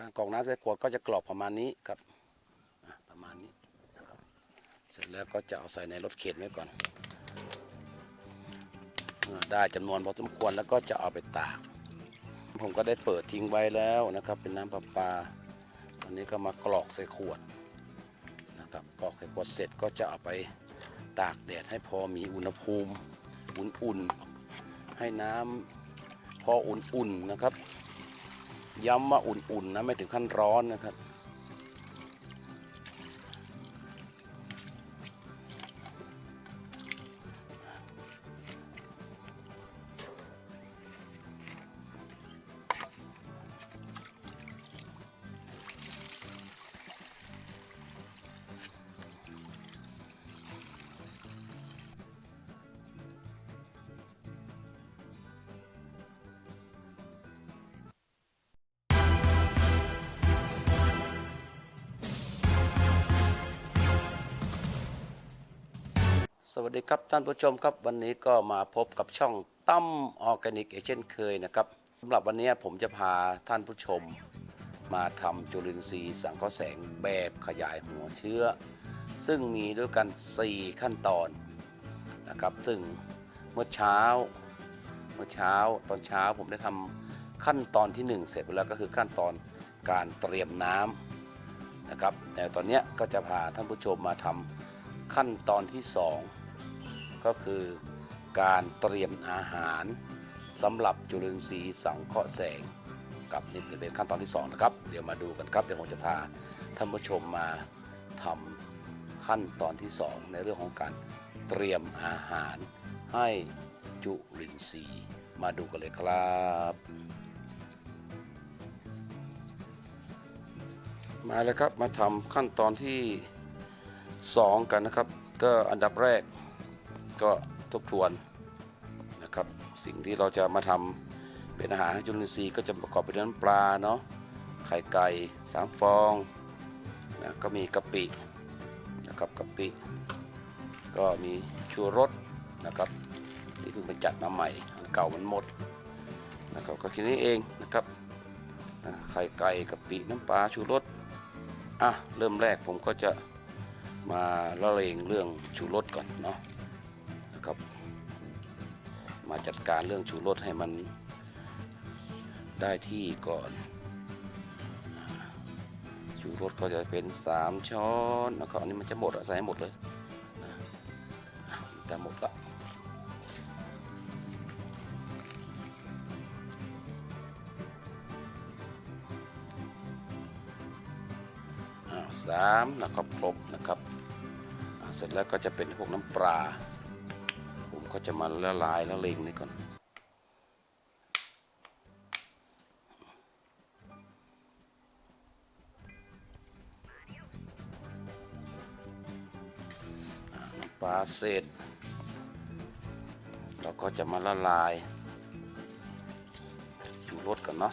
การกรอกน้ำใส่ขวดก็จะกรอกประมาณนี้ครับประมาณนี้นะครับเสร็จแล้วก็จะเอาใส่ในรถเข็นไว้ก่อนได้จำนวนพอสมควรแล้วก็จะเอาไปตาก ผมก็ได้เปิดทิ้งไว้แล้วนะครับ เป็นน้ำประปาตอนนี้ก็มากรอกใส่ขวดนะครับกรอกใส่ขวดเสร็จก็จะเอาไปตากแดดให้พอมีอุณหภูมิ อุ่นๆให้น้ำพออุ่นๆนะครับ ย้ำว่าอุ่นๆนะไม่ถึงขั้นร้อนนะครับ วัสดีครับท่านผู้ชมครับวันนี้ก็มาพบกับช่องตั้มออร์แกนิกเช่นเคยนะครับสำหรับวันนี้ผมจะพาท่านผู้ชม มาทำจุลินทรีย์สังเคราะห์แสงแบบขยายหัวเชื้อ ซึ่งมีด้วยกัน 4 ขั้นตอนนะครับ ซึ่งเมื่อเช้าเมื่อเช้าตอนเช้าผมได้ทำขั้นตอนที่ 1 เสร็จไปแล้วก็คือขั้นตอนการเตรียมน้ำนะครับแต่ตอนนี้ก็จะพาท่านผู้ชมมาทำขั้นตอนที่ 2 ก็คือการเตรียมอาหารสำหรับจุลินทรีย์สังเคราะห์แสงกับนี่เป็นขั้นตอนที่2นะครับเดี๋ยวมาดูกันครับเดี๋ยวผมจะพาท่านผู้ชมมาทำขั้นตอนที่ 2 ในเรื่องของการเตรียมอาหารให้จุลินทรีย์มาดูกันเลยครับ มาเลยครับมาทำขั้นตอนที่ 2 กันนะครับ ก็อันดับแรก ก็ทบทวนนะครับ สิ่งที่เราจะมาทำเป็นอาหารจุลินทรีย์ก็จะประกอบไปด้วยน้ำปลาเนาะไข่ไก่สามฟองนะก็มีกะปินะครับกะปิ ก็มีชูรสนะครับที่เพิ่งไปจัดมาใหม่อันเก่ามันหมดนะครับก็แค่นี้เองนะครับนะไข่ไก่กะปิน้ำปลาชูรสอะเริ่มแรกผมก็จะมาละเลงเรื่องชูรสก่อนเนาะ มาจัดการเรื่องชูรสให้มันได้ที่ก่อน ชูรสก็จะเป็น 3 ช้อนนะครับอันนี้มันจะหมดอะใส่ให้หมดเลยนะจะหมดละสามนะครับครบนะครับ เสร็จแล้วก็จะเป็นพวกน้ำปลา ก็จะมาละลายละเลงนี่ก่อน ปลาเสร็จเราก็จะมาละลายชูรสกันเนาะ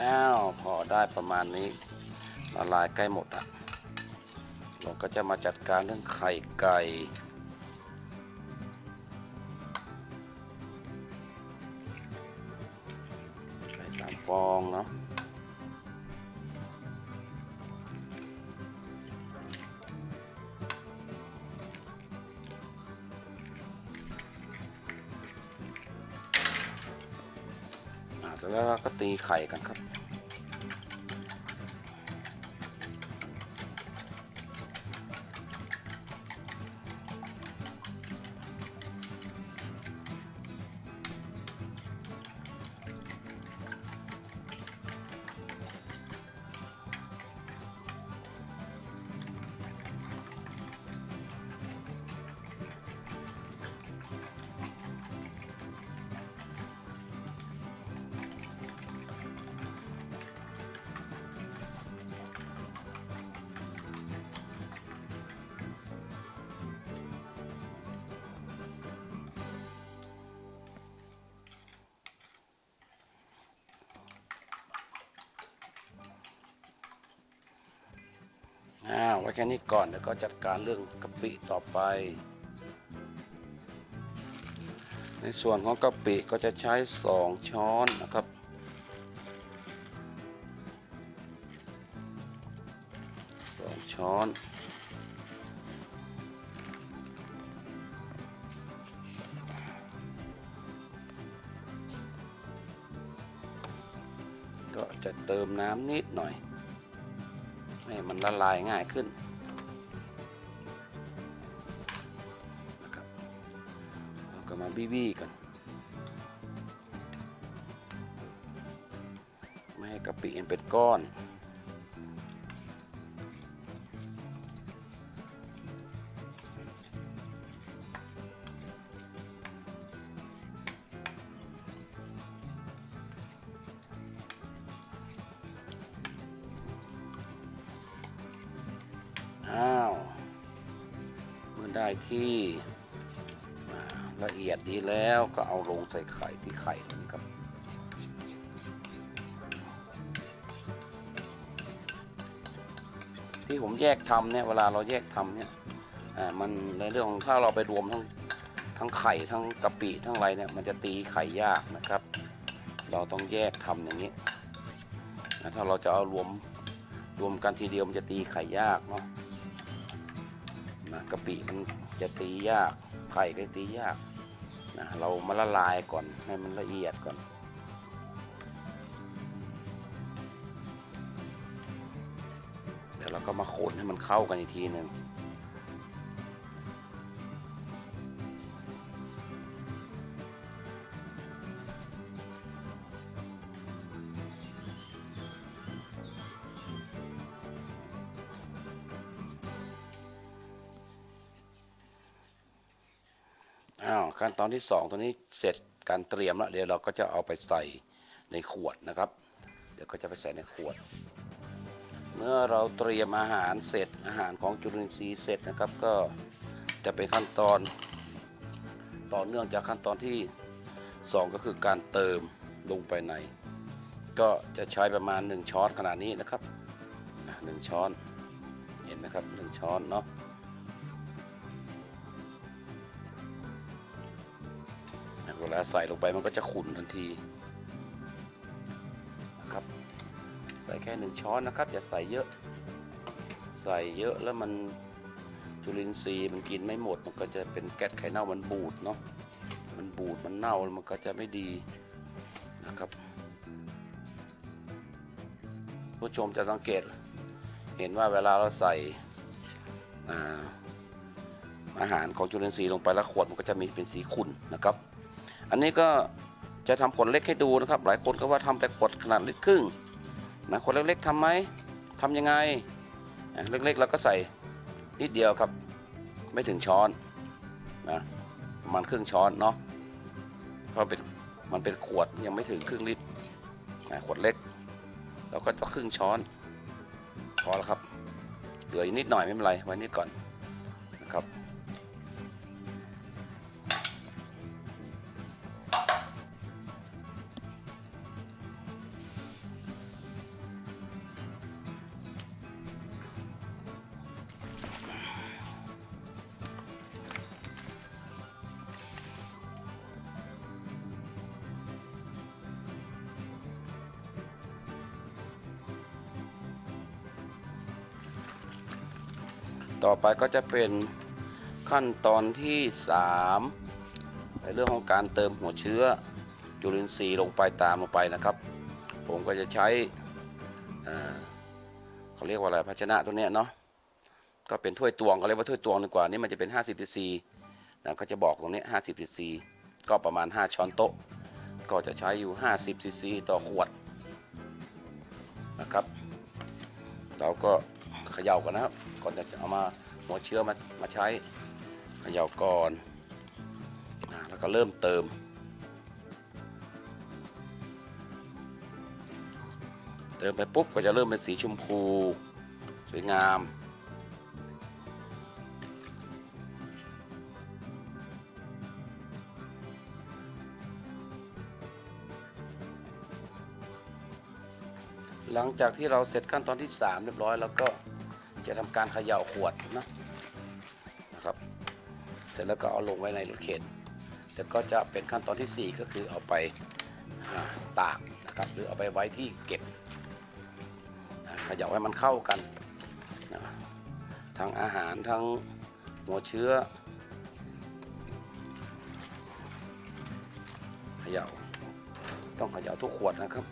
แล้วพอได้ประมาณนี้ละลายใกล้หมดอะเราก็จะมาจัดการเรื่องไข่ไก่ไข่สามฟองเนาะ เสร็จแล้วเราก็ตีไข่กันครับ อาไว้แค่นี้ก่อนแล้วก็จัดการเรื่องกะปิต่อไป ในส่วนของกะปิก็จะใช้ 2 ช้อนนะครับสองช้อนก็จะเติมน้ำนิดหน่อย ให้มันละลายง่ายขึ้นนะครับแล้วก็มาบี้ๆกันไม่ให้กะปิมันเป็นก้อน ได้ที่ละเอียดดีแล้วก็เอาลงใส่ไข่ที่ไข่เลยครับที่ผมแยกทำเนี่ยเวลาเราแยกทำเนี่ยอ่ามันในเรื่องของถ้าเราไปรวมทั้งทั้งไข่ทั้งกะปิทั้งอะไรเนี่ยมันจะตีไข่ยากนะครับ เราต้องแยกทำอย่างนี้ถ้าเราจะเอารวมรวมกันทีเดียวมันจะตีไข่ยากเนาะ นะกะปิมันจะตียากไข่ก็ตียากนะเรามาละลายก่อนให้มันละเอียดก่อนเดี๋ยวเราก็มาคนให้มันเข้ากันอีกทีหนึ่ง ตอนที่สองตัวนี้เสร็จการเตรียมแล้วเดี๋ยวเราก็จะเอาไปใส่ในขวดนะครับ เดี๋ยวก็จะไปใส่ในขวด เมื่อเราเตรียมอาหารเสร็จอาหารของจุลินทรีย์เสร็จนะครับก็จะเป็นขั้นตอนต่อเนื่องจากขั้นตอนที่ 2 ก็คือการเติมลงไปใน ก็จะใช้ประมาณ 1 ช้อนขนาดนี้นะครับหนึ่งช้อนเห็นไหมครับหนึ่งช้อนเนาะ ใส่ลงไปมันก็จะขุ่นทันทีนะครับ ใส่แค่หนึ่งช้อนนะครับ อย่าใส่เยอะ ใส่เยอะแล้วมันจุลินทรีย์มันกินไม่หมด มันก็จะเป็นแก๊สไข่เน่ามันบูดเนาะมันบูดมันเน่ามันก็จะไม่ดีนะครับผู้ชมจะสังเกตเห็นว่าเวลาเราใส่อ่าอาหารของจุลินทรีย์ลงไปแล้วขวดมันก็จะมีเป็นสีขุ่นนะครับ อันนี้ก็จะทำขวดเล็กให้ดูนะครับ หลายคนก็ว่าทำแต่ขวดขนาดลิตรครึ่งนะคนเล็กๆทำไหมทำยังไงเล็กๆเราก็ใส่นิดเดียวครับ ไม่ถึงช้อนนะประมาณครึ่งช้อนเนาะเพราะเป็นมันเป็นขวดยังไม่ถึงครึ่งลิตรนะขวดเล็กเราก็จะครึ่งช้อนพอแล้วครับเหลืออีกนิดหน่อยไม่เป็นไรไว้นิดก่อนนะครับ ต่อไปก็จะเป็นขั้นตอนที่ 3 ในเรื่องของการเติมหัวเชื้อจุลินทรีย์ลงไปตามลงไปนะครับ ผมก็จะใช้เขาเรียกว่าอะไรภาชนะตัวเนี้ยเนาะก็เป็นถ้วยตวงก็เรียกว่าถ้วยตวงดีกว่านี่มันจะเป็น 50 cc นะก็จะบอกตรงนี้ 50 cc ก็ประมาณ 5 ช้อนโต๊ะ ก็จะใช้อยู่ 50 cc ต่อขวดนะครับ เราก็ ย่ากันนะครับ ก่อนจะเอามาหัวเชื้อมามาใช้เขย่าก่อนแล้วก็เริ่มเติม เติมไปปุ๊บก็จะเริ่มเป็นสีชมพู สวยงามหลังจากที่เราเสร็จขั้นตอนที่ 3 เรียบร้อยแล้วก็ จะทำการเขย่าขวดนะนะครับ เสร็จแล้วก็เอาลงไว้ในรถเข็นแล้วก็จะเป็นขั้นตอนทีสี่ 4 ก็คือเอาไปตากนะครับ หรือเอาไปไว้ที่เก็บเขย่าให้มันเข้ากันนะทั้งอาหารทั้งหัวเชื้อเขย่าต้องเขย่าทุกขวดนะครับ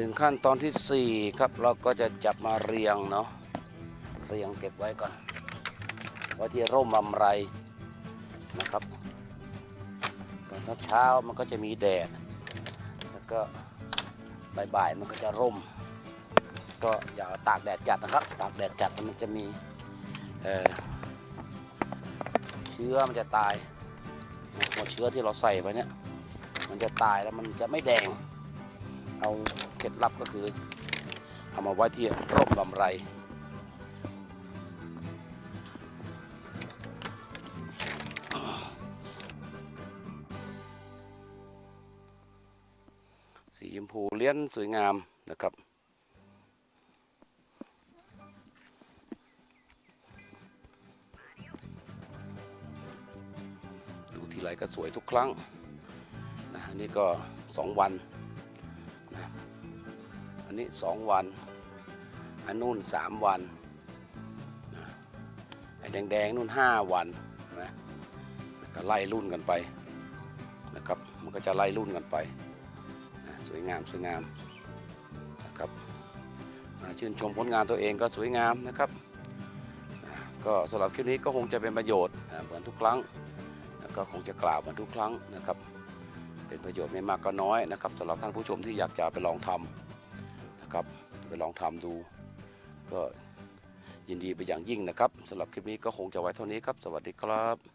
ถึงขั้นตอนที่ 4 ครับเราก็จะจับมาเรียงเนาะเรียงเก็บไว้ก่อนไว้ที่ร่มอำไรนะครับตอนเช้ามันก็จะมีแดด แล้วก็บ่ายๆมันก็จะร่ม ก็อย่าตากแดดจัดนะครับ ตากแดดจัดมันจะมีเเชื้อมันจะตายหัวเชื้อที่เราใส่ไปเนี่ยมันจะตายแล้วมันจะไม่แดง เอาเคล็ดลับก็คือเอามาไว้ที่ร่มลำไร สีชมพูเลี้ยนสวยงามนะครับดูทีไรก็สวยทุกครั้งนะนนี้ก็ 2 วัน นนี้ 2 วัน อันนู่น 3 วันนะไอ้แดงๆนู่น 5 วันนะก็ไล่รุ่นกันไปนะครับมันก็จะไล่รุ่นกันไป สวยงามสวยงามนะครับมาชื่นชมผลงานตัวเองก็สวยงามนะครับ ก็สำหรับคลิปนี้ก็คงจะเป็นประโยชน์เหมือนทุกครั้งก็คงจะกล่าวเหมือนทุกครั้งนะครับ เป็นประโยชน์ไม่มากก็น้อยนะครับสำหรับท่านผู้ชมที่อยากจะไปลองทำนะครับไป ลองทำดู ก็ยินดีไปอย่างยิ่งนะครับสำหรับคลิปนี้ก็คงจะไว้เท่านี้ครับ สวัสดีครับ